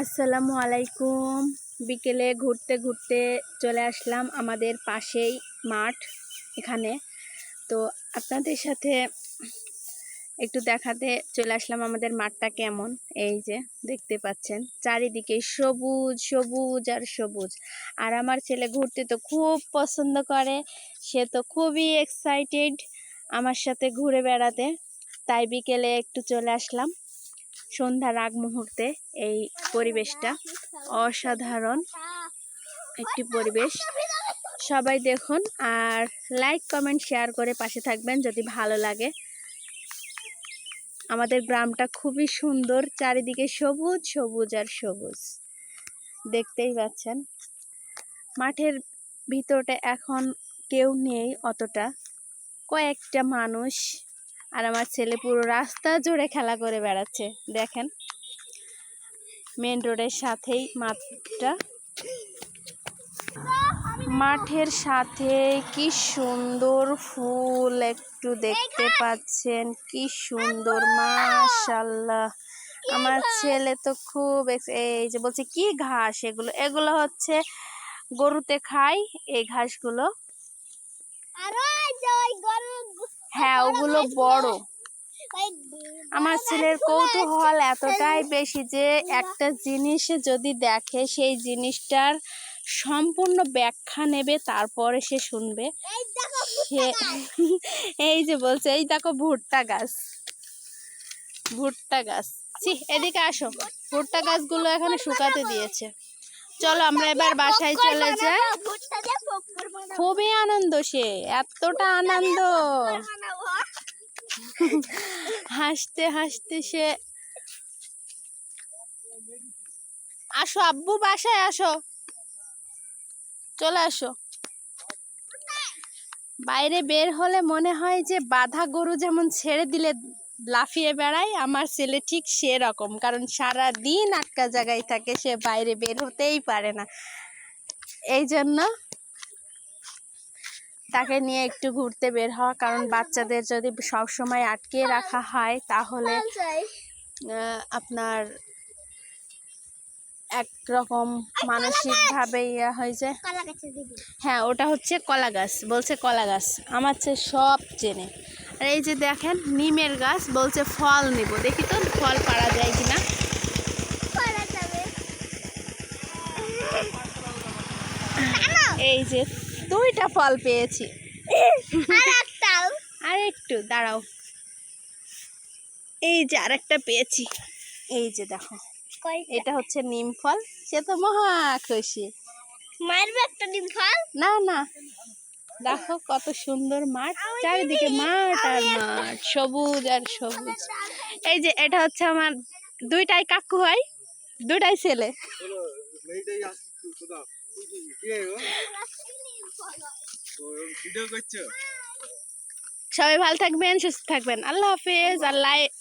আসসালামু আলাইকুম। বিকেলে ঘুরতে ঘুরতে চলে আসলাম আমাদের পাশেই মাঠ এখানে। তো আপনাদের সাথে একটু দেখাতে চলে আসলাম আমাদের মাঠটা কেমন। এই যে দেখতে পাচ্ছেন, চারিদিকে সবুজ সবুজ আর সবুজ। আর আমার ছেলে ঘুরতে তো খুব পছন্দ করে, সে তো খুবই এক্সাইটেড আমার সাথে ঘুরে বেড়াতে। তাই বিকেলে একটু চলে আসলাম। সন্ধ্যার আগ মুহূর্তে এই পরিবেশটা অসাধারণ একটি পরিবেশ। সবাই দেখুন আর লাইক কমেন্ট শেয়ার করে পাশে থাকবেন যদি ভালো লাগে। আমাদের গ্রামটা খুবই সুন্দর, চারিদিকে সবুজ সবুজ আর সবুজ। দেখতেই পাচ্ছেন। মাঠের ভিতরটা এখন কেউ নেই অতটা। কয়েকটা মানুষ আর আমার ছেলে পুরো রাস্তা জুড়ে খেলা করে বেড়াচ্ছে দেখেন। মেন রোডের সাথেই মাঠটা। মাঠের সাথে কি সুন্দর ফুল একটু দেখতে পাচ্ছেন কি সুন্দর মাশাল্লাহ আমার ছেলে তো খুব এই যে বলছে কি ঘাস এগুলো? এগুলো হচ্ছে গরুতে খায় এই ঘাসগুলো। হ্যাঁ ওগুলো বড়। আমার ছেলের কৌতূহল এতটাই বেশি যে একটা জিনিস যদি দেখে, সেই জিনিসটার সম্পূর্ণ ব্যাখ্যা নেবে, তারপরে সে শুনবে। সে এই যে বলছে, এই দেখো ভুট্টা গাছ। ভুট্টা গাছ। ছি, এদিকে আসো। ভুট্টা গাছগুলো এখানে শুকাতে দিয়েছে। চলো আমরা এবার বাসায় চলে যাই। খুবই আনন্দ সে এতটা আনন্দ হাসতে হাসতে সে আসো আব্বু বাসায় আসো। চলে আসো। বাইরে বের হলে মনে হয় যে বাধা গরু যেমন ছেড়ে দিলে লাফিয়ে বেড়ায়, আমার ছেলে ঠিক সেরকম। কারণ সারা দিন আটকা জায়গায় থাকে, সে বাইরে বের হতেই পারে না। এই জন্য তাকে নিয়ে একটু ঘুরতে বের হওয়া, কারণ বাচ্চাদের যদি সব সময় আটকে রাখা হয়, তাহলে আপনার একরকম মানসিকভাবে ইয়ে হয়ে যায়। হ্যাঁ ওটা হচ্ছে কলা গাছ বলছে কলা গাছ আমার চেয়ে সব চেনে। আর এই যে দেখেন নিমের গাছ বলছে ফল নিব। দেখি তো ফল পাড়া যায় কিনা। এই যে দুইটা ফল পেয়েছি। আর একটু দাঁড়াও। এই যে আরেকটা পেয়েছি। এই যে দেখো এটা হচ্ছে নিম ফল। সে তো মহা খুশি। মারবে একটা নিম ফল? না না। দেখো কত সুন্দর মাঠ চারিদিকে মাঠ আর মাঠ সবুজ আর সবুজ। এই যে এটা হচ্ছে আমার দুইটাই কাকু হয় দুইটাই ছেলে। সবাই ভালো থাকবেন সুস্থ থাকবেন। আল্লাহ হাফেজ আর লাই-